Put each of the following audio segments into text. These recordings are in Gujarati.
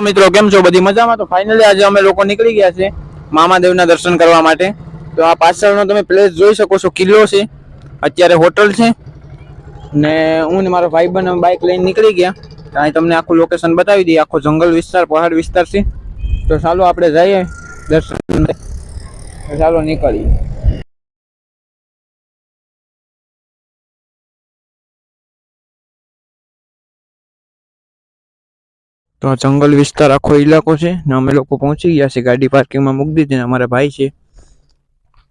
મિત્રો, કેમ છો? બધી મજામાં? તો ફાઇનલી આજે અમે લોકો નીકળી ગયા છે મામાદેવના દર્શન કરવા માટે. તો આ પાછળનો તમે પ્લેસ જોઈ શકો છો, કિલ્લો છે. અત્યારે હોટલ છે. ને હું ને મારો ભાઈબંધ અમે બાઇક લઈને નીકળી ગયા. અહીં તમને આખું લોકેશન બતાવી દઈએ. આખો જંગલ વિસ્તાર, પહાડ વિસ્તાર છે. તો ચાલો આપણે જઈએ દર્શન. ચાલો નીકળીએ. તો આ જંગલ વિસ્તાર આખો ઇલાકો છે ને અમે લોકો પહોંચી ગયા છે ગાડી પાર્કિંગમાં મૂકી દીધી ને અમારા ભાઈ છે.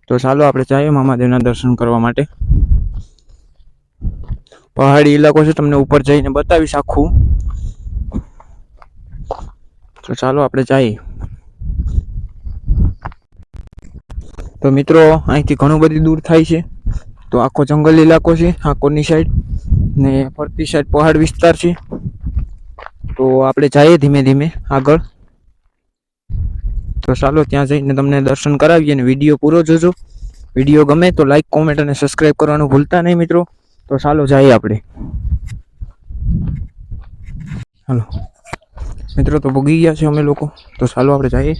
તો ચાલો આપણે જઈએ મામાદેવના દર્શન કરવા માટે. પહાડી ઇલાકો છે, તમને ઉપર જઈને બતાવીશ આખું. તો ચાલો આપણે જઈએ. તો મિત્રો, અહીંથી ઘણું બધી દૂર થાય છે. તો આખો જંગલ ઇલાકો છે, આખોની સાઈડ ને ફરતી સાઈડ પહાડ વિસ્તાર છે. તો આપણે જઈએ ધીમે ધીમે આગળ. તો ચાલો ત્યાં જઈને તમને દર્શન કરાવીએ અને વીડિયો પૂરો જોજો. વીડિયો ગમે તો લાઈક કોમેન્ટ અને સબસ્ક્રાઈબ કરવાનું ભૂલતા નહીં મિત્રો. તો ચાલો જઈએ આપણે. હાલો. મિત્રો તો ભોગી ગયા છે અમે લોકો. તો ચાલો આપણે જઈએ.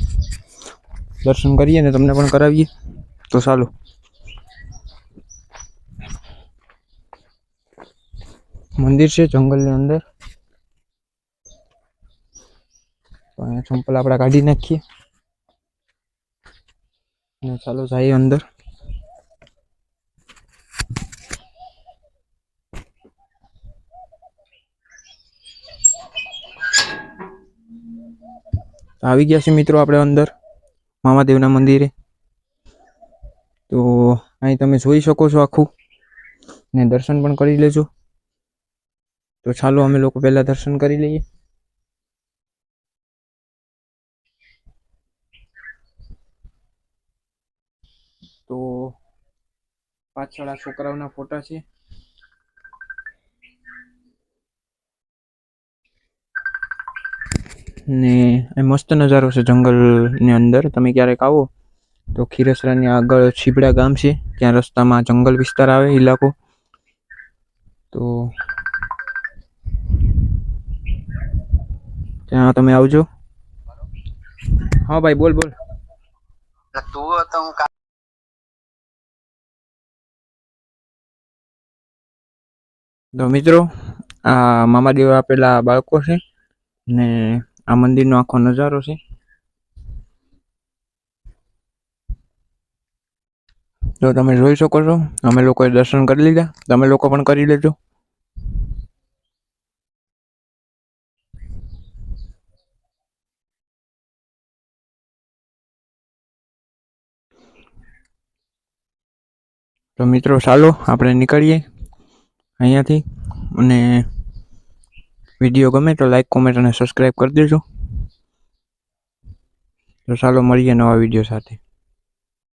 દર્શન કરીએ ને તમને પણ કરાવીએ. તો ચાલો. મંદિર છે જંગલની અંદર. તો અહીંયા ચંપલ આપણે કાઢી નાખીએ અને ચાલો જઈએ અંદર તો આવી ગયા છે મિત્રો આપણે અંદર મામાદેવના મંદિરે તો અહીં તમે જોઈ શકો છો આખું ને દર્શન પણ કરી લેજો તો ચાલો અમે લોકો પહેલા દર્શન કરી લઈએ તો પાછળ આ છોકરાઓના ફોટા છે. ને એ મસ્ત નજારો છે જંગલની અંદર. તમે ક્યારેક આવો તો ખીરસરાની આગળ છીબડા ગામ છે. ત્યાં રસ્તામાં જંગલ વિસ્તાર આવે ઇલાકો. તો ત્યાં તમે આવજો. હા ભાઈ, બોલ બોલ. તું તો મિત્રો, આ મામાદેવ આપેલા બાળકો છે ને આ મંદિરનો આખો નજારો છે. તો તમે જોઈ શકો છો, અમે લોકોએ દર્શન કરી લીધા. તમે લોકો પણ કરી લેજો. તો મિત્રો, ચાલો, આપણે નીકળીએ. અહીંયાથી. અને વીડિયો ગમે તો લાઈક કોમેન્ટ અને સબસ્ક્રાઈબ કરી દેજો. તો ચાલો મળીએ નવા વીડિયો સાથે.